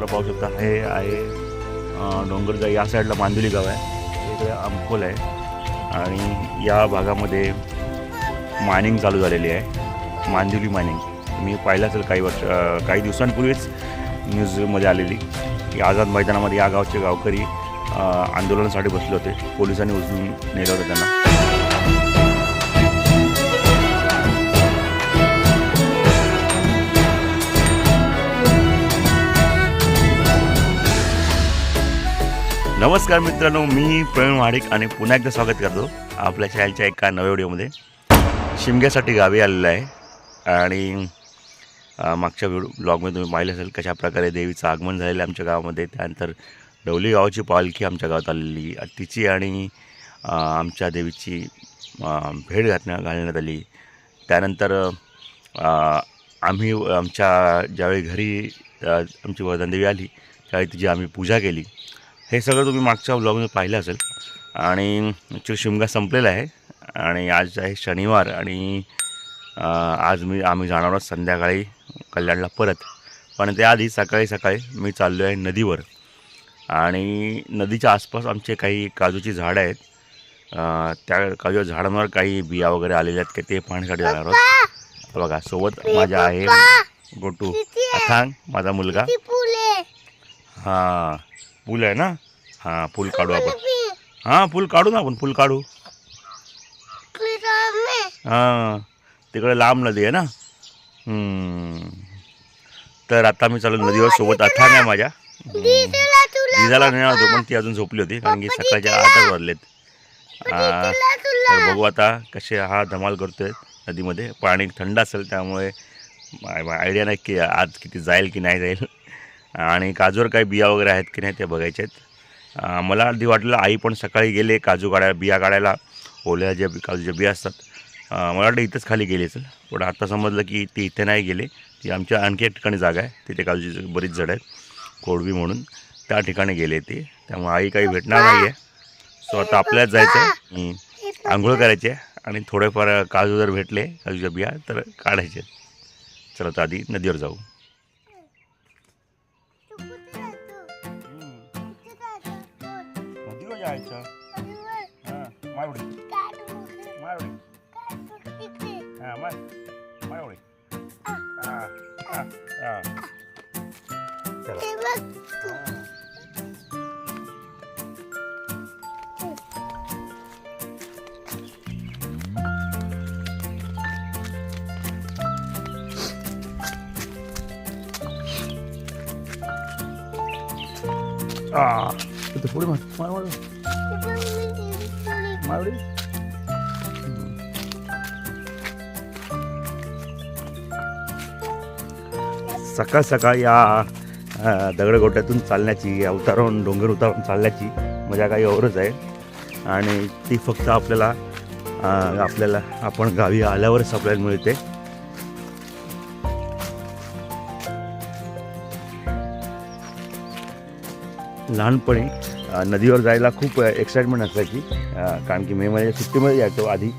हा पाहू शकता हे आहे डोंगरगाव या साईडला मांदुली गाव आहे. इकडे अंकोल आहे. आणि या भागामध्ये मायनिंग चालू झालेली आहे. मांजुली मायनिंग मी पाहिलं असेल काही वर्ष काही दिवसांपूर्वीच न्यूजमध्ये आलेली. की आझाद मैदानामध्ये या गावचे गावकरी आंदोलनासाठी बसले होते. पोलिसांनी उचलून नेलं होतं त्यांना. नमस्कार मित्रांनो मी प्रवीण वाडिक आणि पुन्हा एकदा स्वागत करतो आपल्या चॅनलच्या एका नव्या व्हिडिओमध्ये शिमग्यासाठी गावी आलेलं आहे आणि मागच्या व्हिडिओ ब्लॉगमध्ये तुम्ही पाहिलं असेल कशा प्रकारे देवीचं आगमन झालेलं आहे आमच्या गावामध्ये. त्यानंतर डवली गावाची पालखी आमच्या गावात आलेली तिची आणि आमच्या देवीची भेट घातण्या घालण्यात आली. त्यानंतर आम्ही आमच्या ज्यावेळी घरी आमची आमची देवी आली त्यावेळी तिची आम्ही पूजा केली. हे सगळं तुम्ही मागच्या ब्लॉगमध्ये पाहिलं असेल. आणि ॲक्च्युली शिमगा संपलेला आहे. आणि आज आहे शनिवार आणि आज मी आम्ही जाणार आहोत संध्याकाळी कल्याणला परत. पण त्याआधी सकाळी सकाळी मी चाललो आहे नदीवर. आणि नदीच्या आसपास आमचे काही काजूची झाडं आहेत. त्या काजूच्या झाडांवर काही बिया वगैरे आलेल्या आहेत की ते पाहण्यासाठी जाणार आहोत. बघा सोबत माझ्या आहे गोटू अथांग माझा मुलगा. हां. पूल आहे ना? हां पूल काढू आपण. हां पूल काढू ना आपण पूल काढू. हां तिकडे लांब नदी आहे ना. तर आता मी चालू नदीवर सोबत अथांग आहे माझ्या. जिजाला नेणार होतो पण ती अजून झोपली होती कारण की सकाळच्या आठच वाजलेत. तर बघू आता कसे हा धमाल करतोय नदीमध्ये. पाणी थंड असेल त्यामुळे आयडिया नाही की आज किती जाईल की नाही जाईल. आणि काजूवर काही बिया वगैरे आहेत की नाही ते बघायचे आहेत. मला आधी वाटलं आई पण सकाळी गेले काजू काढायला बिया काढायला ओल्या ज्या काजूच्या बिया असतात. मला वाटलं इथंच खाली गेली असेल. पण आता समजलं की ती इथे नाही गेले. ती आमच्या आणखी एक ठिकाणी जागा आहे. तिथे काजूची बरीच झाडं आहेत. कोडवी म्हणून त्या ठिकाणी गेले ते. त्यामुळे आई काही भेटणार नाही आहे सो आता आपल्याला जायचं आहे आंघोळ करायची आहे. आणि थोडेफार काजू जर भेटले काजूच्या बिया तर काढायचे चला तर आधी नदीवर जाऊ. Ah, itu boleh mas, mau mau, mau deh. सकाळ सकाळ या दगडगोट्यातून चालण्याची या उतारून डोंगर उतारून चालण्याची मजा काही औरच आहे आणि ती फक्त आपल्याला आपल्याला आपण गावी आल्यावरच आपल्याला मिळते लहानपणी नदीवर जायला खूप एक्साइटमेंट असायची. कारण की मे महिन्याच्या सुट्टीमध्ये यायचो आधी.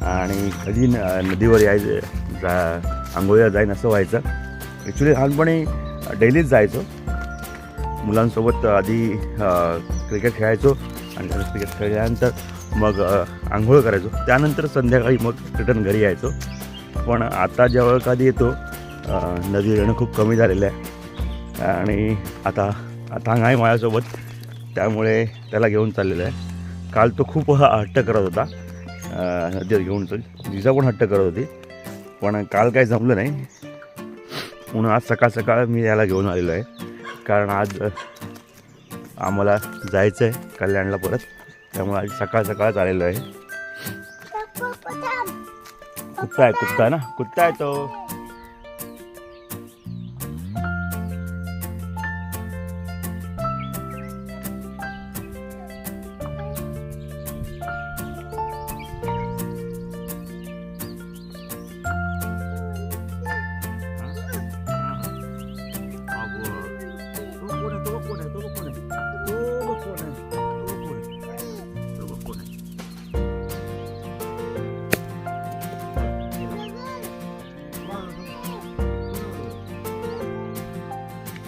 आणि कधी न- नदीवर याय जा आंघोळीला जाईन असं व्हायचं. ॲक्च्युली लहानपणी डेलीच जायचो. मुलांसोबत आधी क्रिकेट खेळायचो. आणि क्रिकेट खेळल्यानंतर मग आंघोळ करायचो. त्यानंतर संध्याकाळी मग रिटर्न घरी यायचो. पण आता जेव्हा कधी येतो नदी येणं खूप कमी झालेलं आहे. आणि आता आता आहे माझ्यासोबत. त्यामुळे त्याला घेऊन चाललेलं आहे. काल तो खूप हट्ट करत होता. अ, नदीवर घेऊन चल. जिजा पण हट्ट करत होती. पण काल काही जमलं नाही. म्हणून आज सकाळ सकाळ मी याला घेऊन आलेलो आहे. कारण आज आम्हाला जायचं आहे कल्याणला परत. त्यामुळे आज सकाळ सकाळच आलेलो आहे. कुत्ता आहे? कुत्ता आहे ना कुत्ता आहे तो?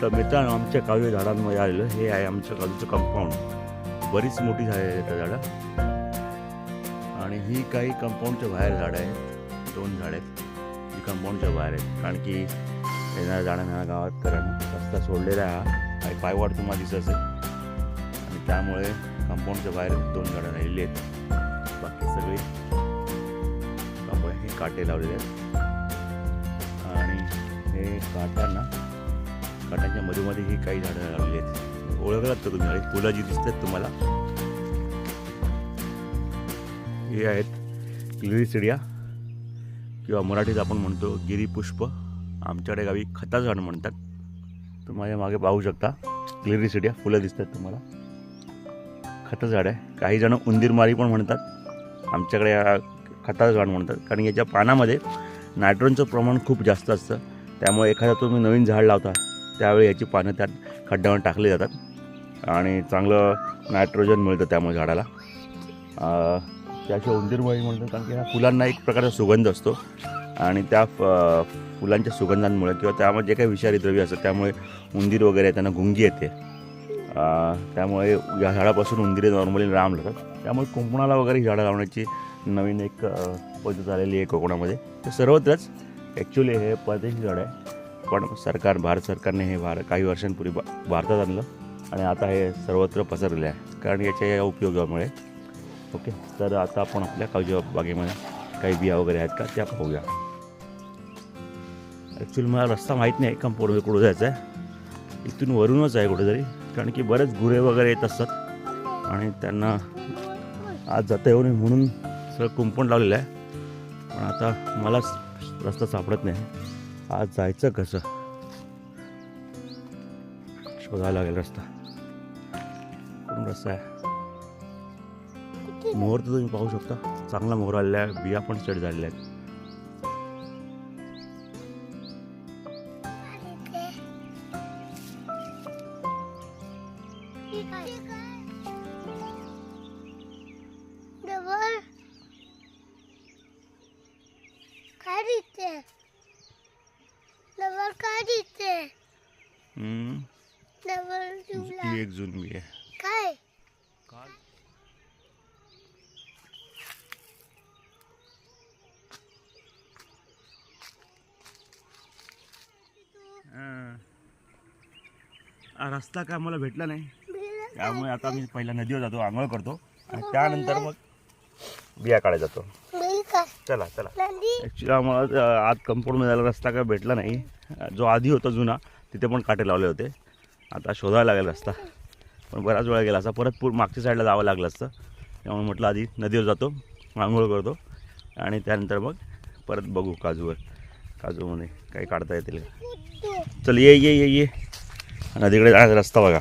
तर मित्रांनो आमच्या काव्य झाडांमध्ये आलेलं हे आहे आमच्या काजूचं कंपाऊंड बरीच मोठी झाडं आहेत त्या झाडं आणि ही काही कंपाऊंडच्या बाहेर झाडं आहेत. दोन झाडं आहेत. जी कंपाऊंडच्या बाहेर आहेत. कारण की येणाऱ्या जाणाऱ्या गावात कारण रस्ता सोडलेला आहे हा. काही पायवाट तुम्हाला दिसत असेल. आणि त्यामुळे कंपाऊंडच्या बाहेर दोन झाडं राहिलेली आहेत. बाकी सगळे कंपाऊंड हे काटे लावलेले आहेत. आणि हे काट्यांना काट्यांच्या मधोमध्ये ही काही झाडं लावलेली आहेत. ओळखलात तर तुम्ही? फुलं जी दिसतात तुम्हाला. हे आहेत लिरिसिडिया किंवा मराठीत आपण म्हणतो गिरीपुष्प. आमच्याकडे गावी खता झाड म्हणतात. तुम्ही माझ्या मागे पाहू शकता. क्लिरिसिडिया फुलं दिसतात तुम्हाला. खता झाड आहे. काही जण उंदीरमारी पण म्हणतात. आमच्याकडे खता खताचं झाड म्हणतात. कारण याच्या पानामध्ये नायट्रोजनचं प्रमाण खूप जास्त असतं. त्यामुळे एखादा तुम्ही नवीन झाड लावता. त्यावेळी याची पानं त्यात खड्ड्यावर टाकली जातात आणि चांगलं नायट्रोजन मिळतं त्यामुळे झाडाला. त्याशिवाय उंदीरमाळी म्हणतात कारण की ह्या फुलांना एक प्रकारचा सुगंध असतो. आणि त्या फ- फुलांच्या सुगंधांमुळे किंवा त्यामध्ये जे काही विषारी द्रव्य असतात त्यामुळे उंदीर वगैरे त्यांना गुंगी येते. त्यामुळे या झाडापासून उंदिरे नॉर्मली लांब लागतात त्यामुळे कुंपणाला वगैरे झाडं लावण्याची नवीन एक पद्धत आलेली आहे कोकणामध्ये. ते सर्वत्रच ॲक्च्युली हे परदेशी झाड आहे. पण सरकार भारत सरकारने हे भार काही वर्षांपूर्वी भा भारतात आणलं आणि आता हे सर्वत्र पसरलेलं आहे. कारण याच्या या उपयोगामुळे ओके? तर आता आपण आपल्या काजू बागेमध्ये काही बिया वगैरे आहेत का त्या पाहूया. ॲक्च्युली मला रस्ता माहीत नाही कंपाऊंडवर कुठं जायचं आहे इथून वरूनच आहे कुठेतरी. कारण की बरेच गुरे वगैरे येत असतात. आणि त्यांना आज जाता येऊ नये म्हणून सगळं कुंपण लावलेलं आहे. पण आता मलाच रस्ता सापडत नाही. आज जायचं कसं? शोधायला लागेल रस्ता. कोण रस्ता आहे? मोहर तर तुम्ही पाहू शकता. चांगला मोहर आलेला आहे. बिया पण सेट झालेल्या आहेत. एक जून बी आहे. काय? हां. हा रस्ता काय मला भेटला नाही. त्यामुळे आता मी पहिला नदीवर जातो आंघोळ करतो. आणि त्यानंतर मग बिया काढायला जातो. चला चला. ॲक्च्युली आम्हाला आत कंपाऊंडमध्ये जायला रस्ता काय भेटला नाही. जो आधी होता जुना तिथे पण काटे लावले होते. आता शोधायला लागेल रस्ता. पण बराच वेळा गेला असा. परत पूर मागच्या साईडला जावं लागलं असतं. त्यामुळे म्हटलं आधी नदीवर जातो आंघोळ करतो. आणि त्यानंतर मग परत बघू काजूवर. काजूमध्ये काही काढता येतील का. चल ये ये ये ये. नदीकडे जाण्याचा रस्ता बघा.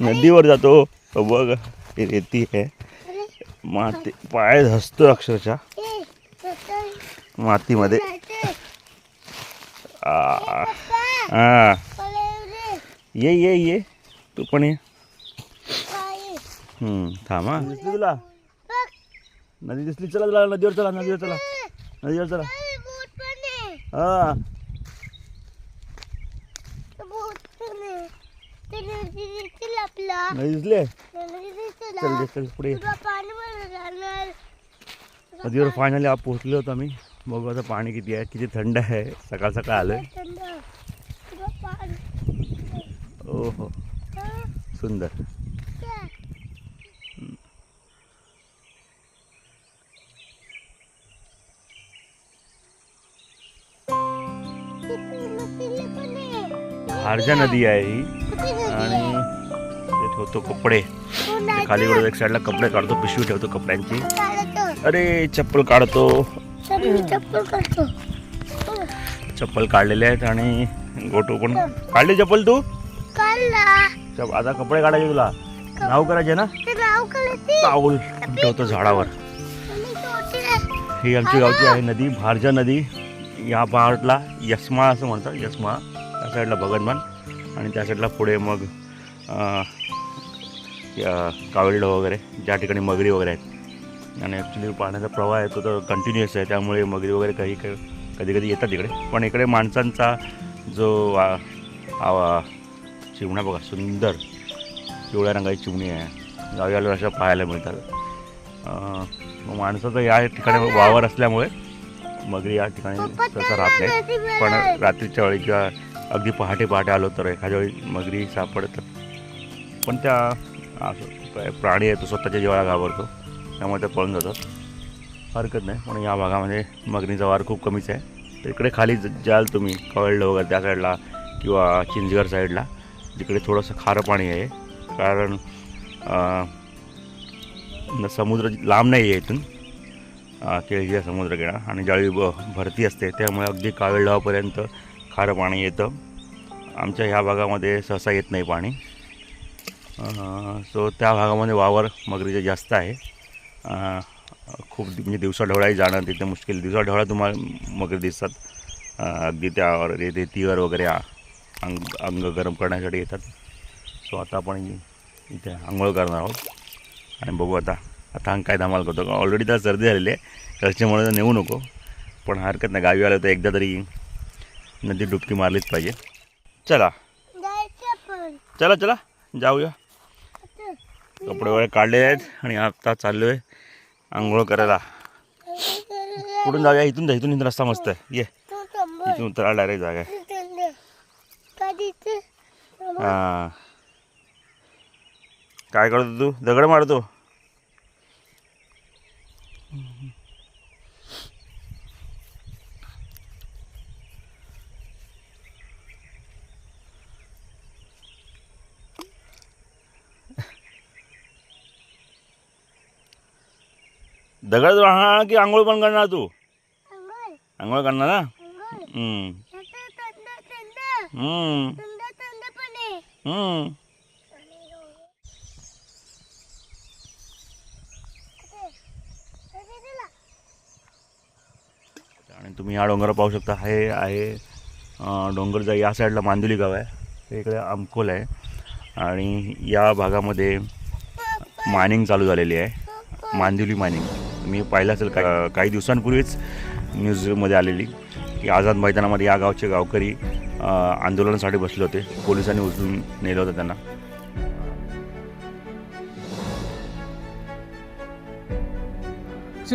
नदीवर जातो. बघ रेती आहे. माती पाय धसतो अक्षरशः. मातीमध्ये. हा ये ये ये. तू पण ये. थांब दिसली तुला? नदी दिसली. चला चला नदीवर चला नदीवर चला. नदीवर चला. हा बोट पण आहे ते नदी दिसेल आपला दिसेल? चल चल पुढे. नदीवर फायनली आप पोहोचलो होतो आम्ही बघू आता पाणी किती आहे किती थंड आहे. सकाळ सकाळ पाणी ओ हो? सुंदर. हारजा नदी आहे ही. ठेवतो कपडे. खाली कडे एक साईडला कपडे काढतो पिशवी ठेवतो कपड्यांची. अरे चप्पल काढतो. चप्पल काढलेले आहेत आणि गोटू पण. काढली चप्पल तू? आता कपडे काढायचे तुला. नाव करायचे ना? पाऊल ठेवतो झाडावर. ही आमची गावची आहे नदी भारजा नदी. या पहाडला यस्मा असं म्हणतात यस्मा. त्या साईडला भगनमान आणि त्या साईडला पुढे मग अं, या वगैरे ज्या ठिकाणी मगरी वगैरे आहेत. आणि ॲक्च्युली पाण्याचा प्रवाह आहे तो तर कंटिन्युअस आहे त्यामुळे मगरी वगैरे काही कधी कधी येतात इकडे. पण इकडे माणसांचा जो आ- आवा चिमणा बघा सुंदर पिवळ्या रंगाची चिमणी आहे. गावी आल्यावर अशा पाहायला मिळतात. मग माणसाचं या ठिकाणी वावर असल्यामुळे मगरी या ठिकाणी तसं राहत नाही. पण रात्रीच्या वेळी किंवा अगदी पहाटे पहाटे आलो तर एखाद्या वेळी मगरी सापडतात. पण त्या असं प्राणी आहे तो स्वतःच्या जीवाला घाबरतो. त्यामुळे ते पळून जातात. हरकत नाही पण या भागामध्ये मगनीचा वार खूप कमीच आहे. तर इकडे खाली जाल तुम्ही कवळलं वगैरे त्या साईडला किंवा चिंचगड साईडला जिकडे थोडंसं खारं पाणी आहे. कारण समुद्र लांब नाही आहे इथून. केळजी केळझिया समुद्रकिनारा आणि जाळी ब भरती असते त्यामुळे अगदी कावेळगावपर्यंत खारं पाणी येतं. आमच्या ह्या भागामध्ये सहसा येत नाही पाणी. सो त्या भागामध्ये वावर मगरीचे जास्त आहे. खूप म्हणजे दिवसाढवळाही जाणं तिथे मुश्किल. दिवसाढवळा तुम्हाला मगरी दिसतात. अगदी त्यावर रेतीवर वगैरे अंग अंग गरम करण्यासाठी येतात. सो आता आपण इथे आंघोळ करणार आहोत. आणि बघू आता आता अंग काय धमाल करतो. ऑलरेडी त्याला सर्दी झालेली आहे. घरच्यामुळे तर नेऊ नको. पण हरकत नाही. गावी आलं तर एकदा तरी नदी डुबकी मारलीच पाहिजे. चला. चला चला. जाऊया. कपडे वगैरे काढले आहेत आणि आता चाललो आहे आंघोळ करायला. कुठून जाऊया? इथून जा इथून इथून रस्ता मस्त आहे. ये. इथून उतरा डायरेक्ट जागा हां. काय करतो तू? दगड मारतो. दगड हा की आंघोळ पण करणार तू? आंघोळ. करणार ना? हम्म, हम्म, हम्म. आणि तुम्ही हा डोंगर पाहू शकता हे आहे अं, डोंगरचा या साईडला मांदुली गाव आहे. हे इकडे अमकोल आहे. आणि या भागामध्ये मायनिंग चालू झालेली आहे. मांदिवली मायनिंग मी पाहिलं असेल का काही दिवसांपूर्वीच न्यूजमध्ये आलेली की आझाद मैदानामध्ये या गावचे गावकरी आंदोलनासाठी बसले होते. पोलिसांनी उचलून नेलं होतं त्यांना.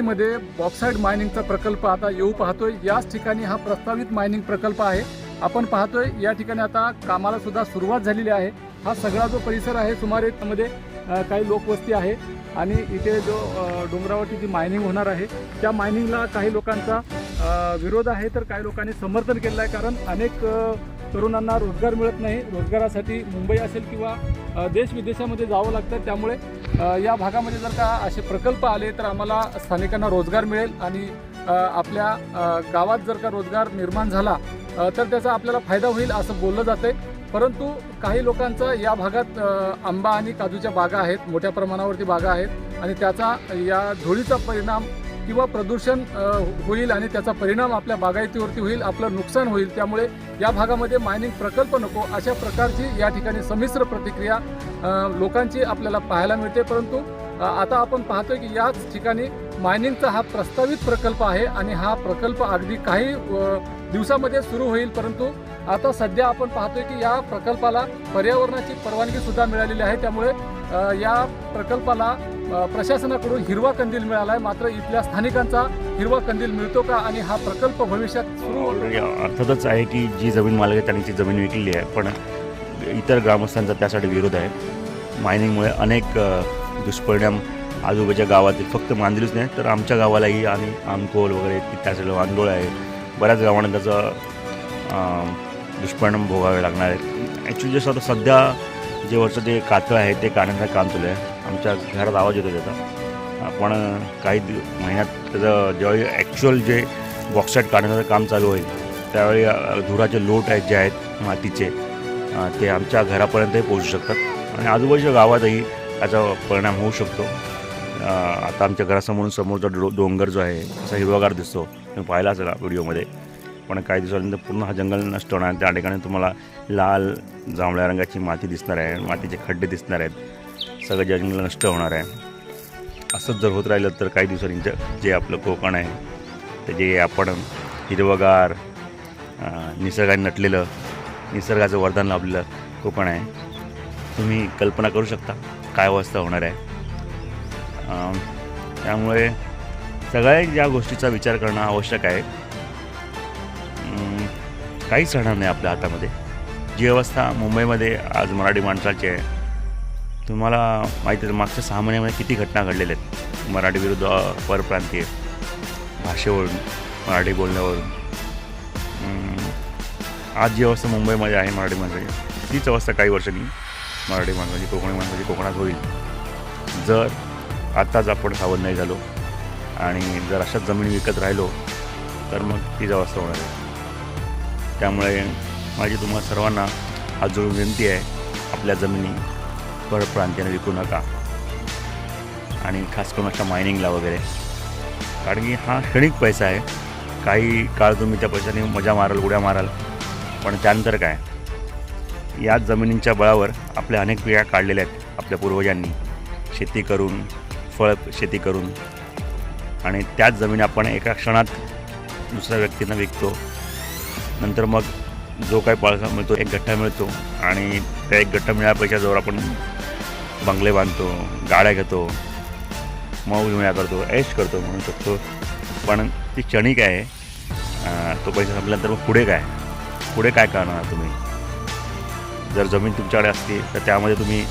मध्ये बॉक्साईड मायनिंगचा प्रकल्प आता येऊ पाहतोय. याच ठिकाणी हा प्रस्तावित मायनिंग प्रकल्प आहे. आपण पाहतोय या ठिकाणी आता कामाला सुद्धा सुरुवात झालेली आहे. हा सगळा जो परिसर आहे सुमारे त्यामध्ये काही लोकवस्ती आहे. आणि इथे जो डोंगरावरती जी मायनिंग होणार आहे त्या मायनिंगला काही लोकांचा विरोध आहे. तर काही लोकांनी समर्थन केलं आहे. कारण अनेक तरुणांना रोजगार मिळत नाही. रोजगारासाठी मुंबई असेल किंवा देश विदेशामध्ये जावं लागतं. त्यामुळे या भागामध्ये जर का असे प्रकल्प आले तर आम्हाला स्थानिकांना रोजगार मिळेल. आणि आपल्या गावात जर का रोजगार निर्माण झाला तर त्याचा आपल्याला फायदा होईल असं बोललं जाते परंतु काही लोकांचा या भागात आंबा आणि काजूच्या बागा आहेत मोठ्या प्रमाणावरती बागा आहेत आणि त्याचा या धुळीचा परिणाम किंवा प्रदूषण होईल आणि त्याचा परिणाम आपल्या बागायतीवरती होईल आपलं नुकसान होईल त्यामुळे या भागामध्ये मायनिंग प्रकल्प नको. अशा प्रकारची या ठिकाणी संमिश्र प्रतिक्रिया लोकांची आपल्याला पाहायला मिळते. परंतु आता आपण पाहतोय की याच ठिकाणी मायनिंगचा हा प्रस्तावित प्रकल्प आहे आणि हा प्रकल्प अगदी काही दिवसामध्ये सुरू होईल. परंतु आता सध्या आपण पाहतोय की या प्रकल्पाला पर्यावरणाची परवानगी सुद्धा मिळालेली आहे. त्यामुळे या प्रकल्पाला प्रशासनाकडून हिरवा कंदील मिळाला आहे मात्र इथल्या स्थानिकांचा हिरवा कंदील मिळतो का आणि हा प्रकल्प भविष्यात सुरू अर्थातच आहे की जी जमीन मालक आहे त्यांनी ती जमीन विकलेली आहे. पण इतर ग्रामस्थांचा त्यासाठी विरोध आहे. मायनिंगमुळे अनेक दुष्परिणाम आजूबाजूच्या गावातील फक्त मांजरीच नाही तर आमच्या गावालाही आणि आमकोल वगैरे त्या साईडला आंदोळ आहे. बऱ्याच गावांना त्याचा दुष्परिणाम भोगावे लागणार आहेत. ॲक्च्युली जसं आता सध्या जे वरचं ते कातळ आहे ते काढण्याचं काम चालू आहे. आमच्या घरात आवाज येतो त्याचा. पण काही दि महिन्यात त्याचं ज्यावेळी ॲक्च्युअल जे बॉक्साईट काढण्याचं काम चालू होईल त्यावेळी धुराचे लोट आहेत जे आहेत मातीचे ते आमच्या घरापर्यंतही पोहोचू शकतात. आणि आजूबाजूच्या गावातही त्याचा परिणाम होऊ शकतो. आता आमच्या घरासमोरून समोरचा डो डोंगर जो आहे असा हिरवागार दिसतो. तुम्ही पाहिला असेल व्हिडिओमध्ये. पण काही दिवसानंतर पूर्ण हा जंगल नष्ट होणार. त्या ठिकाणी तुम्हाला लाल जांभळ्या रंगाची माती दिसणार आहे. मातीचे खड्डे दिसणार आहेत. सगळं जंगल नष्ट होणार आहे. असंच जर होत राहिलं तर काही दिवसांनी जे आपलं कोकण आहे ते जे आपण हिरवगार निसर्गाने नटलेलं निसर्गाचं वरदान लाभलेलं कोकण आहे तुम्ही कल्पना करू शकता काय अवस्था होणार आहे. त्यामुळे सगळ्या ज्या गोष्टीचा विचार करणं आवश्यक आहे. काहीच राहणार नाही आपल्या हातामध्ये. जी अवस्था मुंबईमध्ये आज मराठी माणसाची आहे. तुम्हाला माहिती आहे मागच्या सहा महिन्यामध्ये किती घटना घडलेल्या आहेत. मराठी विरुद्ध परप्रांतीय भाषेवरून मराठी बोलण्यावरून. आज जी अवस्था मुंबईमध्ये आहे मराठी माणसाची तीच अवस्था काही वर्षांनी मराठी माणसाची कोकणी माणसाची कोकणात होईल. जर आत्ताच आपण सावध नाही झालो. आणि जर अशाच जमीन विकत राहिलो तर मग ती अवस्था होणार आहे त्यामुळे माझी तुम्हाला सर्वांना हात विनंती आहे आपल्या जमिनी परप्रांतीने विकू नका. आणि खास करून अशा मायनिंगला वगैरे. कारण की हा क्षणिक पैसा आहे. काही काळ तुम्ही त्या पैशाने मजा माराल उड्या माराल. पण त्यानंतर काय? याच जमिनींच्या बळावर आपल्या अनेक पिढ्या काढलेल्या आहेत आपल्या पूर्वजांनी. शेती करून फळ शेती करून आणि त्याच जमीन आपण एका क्षणात दुसऱ्या व्यक्तींना विकतो. नंतर मग जो काही पाळसा मिळतो एक गठ्ठा मिळतो आणि त्या एक गठ्ठा मिळाल्या पैशाजवळ आपण बंगले बांधतो गाड्या घेतो मऊ विम्या करतो ऐश करतो म्हणू शकतो. पण ती क्षणिक आहे? तो पैसा संपल्यानंतर मग पुढे काय? पुढे काय करणार तुम्ही? जर जमीन तुमच्याकडे असती तर त्यामध्ये तुम्ही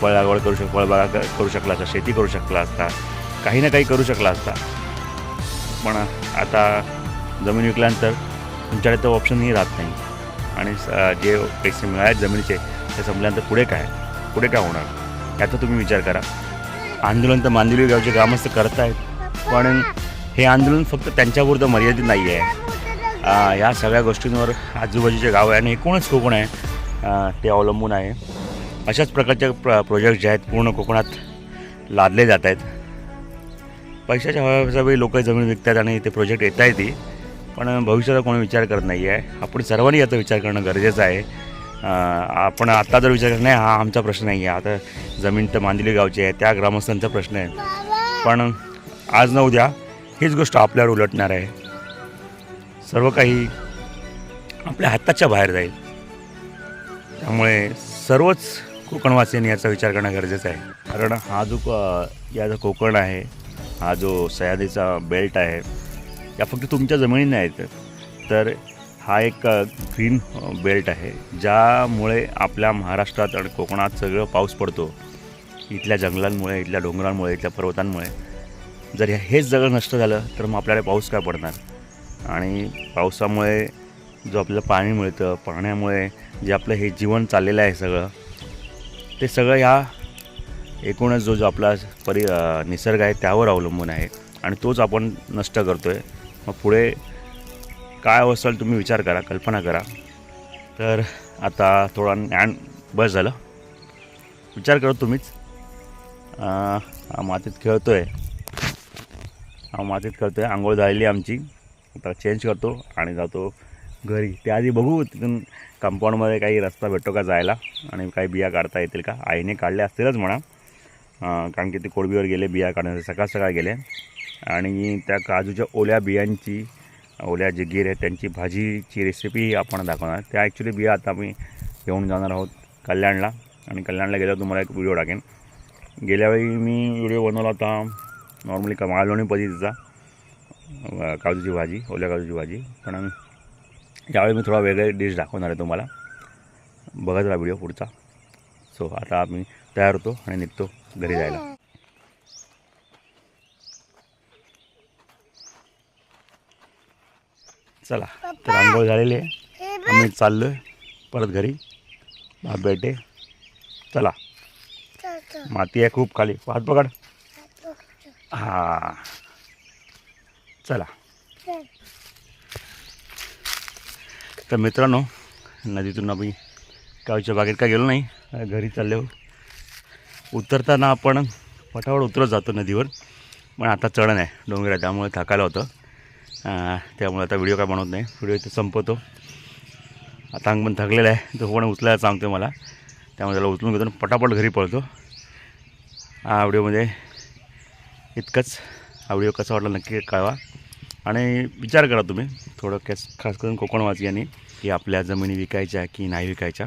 फळ लागवड करू शक फळबागा करू शकला असता शेती करू शकला असता काही ना काही करू शकला असता. पण आता जमीन विकल्यानंतर तुमच्याकडे तो ऑप्शनही राहत नाही. आणि स- जे पैसे मिळाले जमिनीचे ते संपल्यानंतर पुढे काय? पुढे काय होणार? याचा तुम्ही विचार करा. आंदोलन तर मांदिवली गावचे ग्रामस्थ करत आहेत पण हे आंदोलन फक्त त्यांच्यापुरतं मर्यादित नाही आहे ह्या या सगळ्या गोष्टींवर आजूबाजूचे गाव आहे आणि एकूणच कोकण आहे. ते अवलंबून आहे. अशाच प्रकारचे प्र प्रोजेक्ट जे आहेत पूर्ण कोकणात लादले जात आहेत. पैशाच्या हव्यासाठी लोक जमीन विकतात आणि ते प्रोजेक्ट येत आहेत ती पण भविष्याचा कोणी विचार करत नाही आहे. आपण सर्वांनी याचा विचार करणं गरजेचं आहे. आपण आत्ता जर विचार करत नाही हा आमचा प्रश्न नाही आहे. आता जमीन तर मांदिली गावची आहे त्या ग्रामस्थांचा प्रश्न आहे. पण आज न उद्या हीच गोष्ट आपल्यावर उलटणार आहे. सर्व काही आपल्या हाताच्या बाहेर जाईल. त्यामुळे सर्वच कोकणवासियांनी याचा विचार करणं गरजेचं आहे. कारण हा जो या जो कोकण आहे हा जो सह्याद्रीचा बेल्ट आहे या फक्त तुमच्या जमिनी नाहीत तर हा एक ग्रीन बेल्ट आहे. ज्यामुळे आपल्या महाराष्ट्रात आणि कोकणात सगळं पाऊस पडतो. इथल्या जंगलांमुळे इथल्या डोंगरांमुळे इथल्या पर्वतांमुळे. जर हेच जगळ नष्ट झालं तर मग आपल्याला पाऊस काय पडणार? आणि पावसामुळे जो आपल्याला पाणी मिळतं पाण्यामुळे जे आपलं हे जीवन चाललेलं आहे सगळं ते सगळं ह्या एकूणच जो जो आपला परि निसर्ग आहे त्यावर अवलंबून आहे आणि तोच आपण नष्ट करतो आहे मग पुढे काय असेल तुम्ही विचार करा कल्पना करा. तर आता थोडा ज्ञान बस झालं. विचार करा तुम्हीच. हा मातीत खेळतो आहे हा मातीत खेळतो आहे आंघोळ झालेली आमची. आता चेंज करतो आणि जातो घरी. त्याआधी बघू तिथून कंपाऊंडमध्ये काही रस्ता भेटतो का जायला? आणि काही बिया काढता येतील का? आईने काढल्या असतीलच म्हणा. कारण की ते कोळबीवर गेले बिया काढण्यासाठी सकाळ सकाळ गेले. आणि त्या काजूच्या ओल्या बियांची ओल्या जे गिर आहेत त्यांची भाजीची रेसिपी आपण दाखवणार. त्या ॲक्च्युली बिया आता आम्ही घेऊन जाणार आहोत कल्याणला. आणि कल्याणला गेल्यावर तुम्हाला एक व्हिडिओ टाकेन. गेल्यावेळी मी व्हिडिओ बनवला होता नॉर्मली का मालवणी पद्धतीचा काजूची भाजी ओल्या काजूची भाजी. पण यावेळी मी थोडा वेगळे डिश दाखवणार आहे तुम्हाला बघत राहा व्हिडिओ पुढचा. सो आता आम्ही तयार होतो आणि निघतो घरी जायला. चला तर आंघोळ झालेली आहे. आम्ही चाललो आहे परत घरी. बाप बेटे! चला. माती आहे खूप खाली. हात पकड. हां. चल. तर मित्रांनो नदीतून आम्ही गावच्या बागेत काय गेलो नाही घरी चालले. उतरताना आपण पटावर उतरत जातो नदीवर पण आता चढण आहे डोंगर आहे त्यामुळे थकायला होतं. त्यामुळे आता व्हिडिओ काय बनवत नाही व्हिडिओ इथे संपवतो. आता अंग पण थकलेला आहे तो कोण उचलायला सांगतो मला. त्यामुळे त्याला उचलून घेतो पटापट घरी पळतो. हा व्हिडिओमध्ये इतकंच. हा व्हिडिओ कसा वाटला नक्की कळवा. आणि विचार करा तुम्ही थोडं कॅस खास करून कोकणवासियांनी. की आपल्या जमिनी विकायच्या की नाही विकायच्या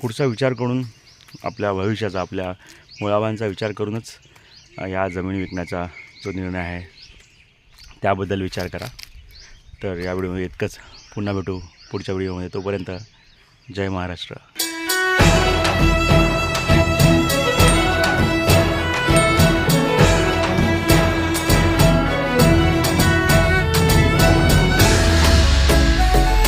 पुढचा विचार करून आपल्या भविष्याचा आपल्या मुळावांचा विचार करूनच या जमिनी विकण्याचा जो निर्णय आहे त्याबद्दल विचार करा. तर या व्हिडिओमध्ये इतकंच. पुन्हा भेटू पुढच्या व्हिडिओमध्ये. तोपर्यंत जय महाराष्ट्र.